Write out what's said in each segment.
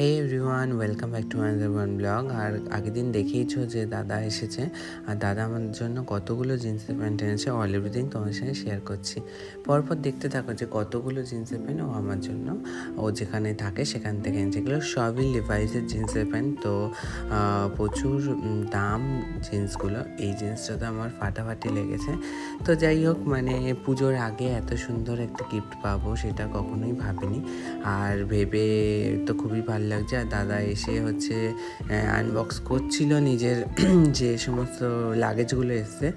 Hey everyone welcome back to another one blog আর আগের দিন দেখিয়েছো যে দাদা এসেছে, আর দাদা আমার জন্য কতগুলো জিন্সের প্যান্ট এনেছে অল এভরিথিং তোমার সঙ্গে শেয়ার করছি। পরপর দেখতে থাকো যে কতগুলো জিন্সের প্যান্ট ও আমার জন্য। ও যেখানে থাকে সেখান থেকে এনেছে। এগুলো সবই লিভাইসের জিন্সের প্যান্ট। তো প্রচুর দাম জিন্সগুলো এই জিন্সটা তো আমার ফাটাফাটি লেগেছে। তো যাই হোক মানে পুজোর আগে এত সুন্দর একটা গিফট পাবো সেটা কখনোই ভাবিনি। আর ভেবে তো খুবই ভালো লাগছে আর দাদা এসে হচ্ছে আনবক্স করছিল নিজের, যে সমস্ত লাগেজগুলো এসছে।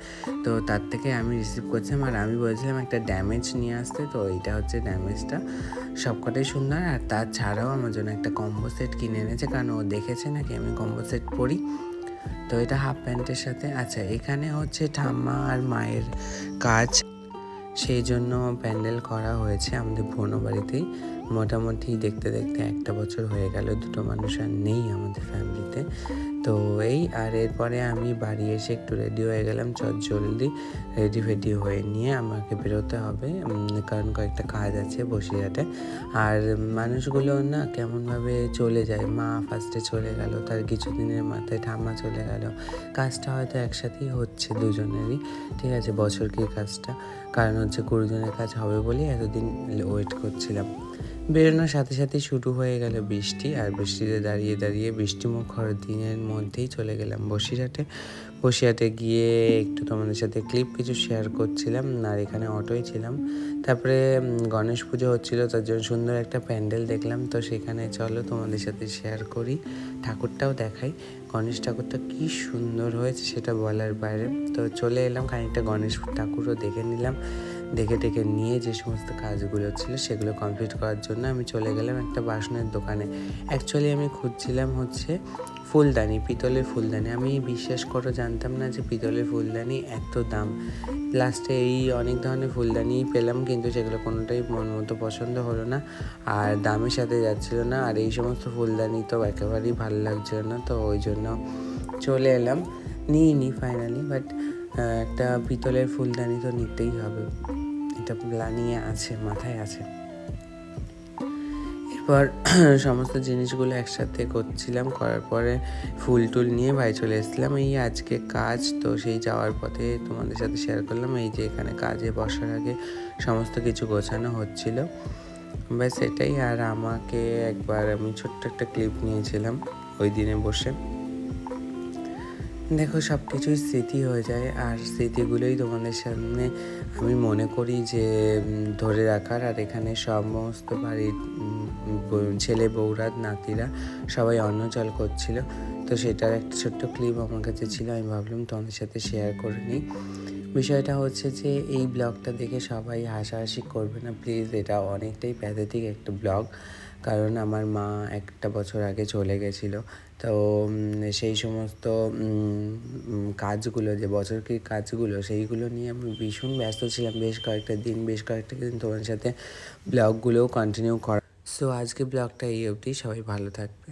তো তার থেকে আমি রিসিভ করছিলাম আর আমি বলছিলাম একটা ড্যামেজ নিয়ে আসতে, তো এইটা হচ্ছে ড্যামেজটা সবকটাই সুন্দর আর তাছাড়াও আমার জন্য একটা কম্বো সেট কিনে এনেছে, কারণ ও দেখেছে নাকি আমি কম্বো সেট পরি। তো এটা হাফ প্যান্টের সাথে। আচ্ছা এখানে হচ্ছে ঠাম্মা আর মায়ের কাজ। সেই জন্য প্যান্ডেল করা হয়েছে আমাদের বোনো বাড়িতেই। মোটামুটি দেখতে দেখতে একটা বছর হয়ে গেল, দুটো মানুষ আর নেই আমাদের ফ্যামিলিতে। তো এই আর এরপরে আমি বাড়ি এসে একটু রেডি হয়ে গেলাম, চট জলদি রেডি ফেডি হয়ে নিয়ে আমাকে বেরোতে হবে। কারণ কয়েকটা কাজ আছে বসিরহাটে। আর মানুষগুলো না কেমনভাবে চলে যায়, মা ফার্স্টে চলে গেল, তার কিছুদিনের মাথায় ঠাম্মা চলে গেল। কাজটা হয়তো একসাথেই হচ্ছে দুজনেরই, ঠিক আছে বছর কি কাজটা। কারণ হচ্ছে কুড়িজনের কাজ হবে বলেই এতদিন ওয়েট করছিলাম। বেরোনোর সাথে সাথে শুরু হয়ে গেল বৃষ্টি, আর বৃষ্টিতে দাঁড়িয়ে দাঁড়িয়ে বৃষ্টিমুখর দিনের মধ্যেই চলে গেলাম বসিরহাটে। বসিরহাটে গিয়ে একটু তোমাদের সাথে ক্লিপ কিছু শেয়ার করছিলাম, আর এখানে অটোই ছিলাম। তারপরে গণেশ পুজো হচ্ছিল, তার জন্য সুন্দর একটা প্যান্ডেল দেখলাম। তো সেখানে চলো তোমাদের সাথে শেয়ার করি, ঠাকুরটাও দেখাই। গণেশ ঠাকুরটা কি সুন্দর হয়েছে সেটা বলার বাইরে। তো চলে এলাম, খানিকটা গণেশ ঠাকুরও দেখে নিলাম। দেখে টেকে নিয়ে যে সমস্ত কাজগুলো ছিল সেগুলো কমপ্লিট করার জন্য আমি চলে গেলাম একটা বাসনের দোকানে। অ্যাকচুয়ালি আমি খুঁজছিলাম হচ্ছে ফুলদানি, পিতলের ফুলদানি। আমি বিশ্বাস করে জানতাম না যে পিতলের ফুলদানি এত দাম। লাস্টে এই অনেক ধরনের ফুলদানি পেলাম কিন্তু সেগুলো কোনোটাই মন মতো পছন্দ হলো না আর দামের সাথে যাচ্ছিল না। আর এই সমস্ত ফুলদানি তো একেবারেই ভালো লাগছিল না, তো ওই জন্য চলে এলাম। নিইনি ফাইনালি বাট একটা পিতলের ফুলদানি তো নিতেই হবে। এটা প্ল্যানিংয়ে আছে, মাথায় আছে। এরপর সমস্ত জিনিসগুলো একসাথে করছিলাম, করার পরে ফুল টুল নিয়ে বাড়ি চলে এসেছিলাম। এই আজকে কাজ, তো সেই যাওয়ার পথে তোমাদের সাথে শেয়ার করলাম। এই যে এখানে কাজে বসার আগে সমস্ত কিছু গোছানো হচ্ছিল। ব্যাস, এটাই। আর আমাকে একবার আমি ছোট্ট একটা ক্লিপ নিয়েছিলাম, ওই দিনে বসে। দেখো সব কিছুই স্মৃতি হয়ে যায় আর স্মৃতিগুলোই তোমাদের সামনে আমি মনে করি যে ধরে রাখার। আর এখানে সমস্ত বাড়ির ছেলে বউরা, নাতিরা সবাই অন্নজল করছিল। তো সেটার একটা ছোট্ট ক্লিপ আমার কাছে ছিল, আমি ভাবলাম তোমাদের সাথে শেয়ার করে নিই। বিষয়টা হচ্ছে যে এই ব্লগটা দেখে সবাই হাসাহাসি করবে না। প্লিজ, এটা অনেকটাই প্যাথেটিক একটা ব্লগ। কারণ আমার মা একটা বছর আগে চলে গেছিল। তো সেই সমস্ত কাজগুলো, যে বছর কি কাজগুলো, সেইগুলো নিয়ে আমি ভীষণ ব্যস্ত ছিলাম। বেশ কয়েকটা দিন, বেশ কয়েকটা দিন তোমার সাথে ব্লগগুলোও কন্টিনিউ করা। সো আজকে ব্লগটা এই অবধি। সবাই ভালো থাকবে।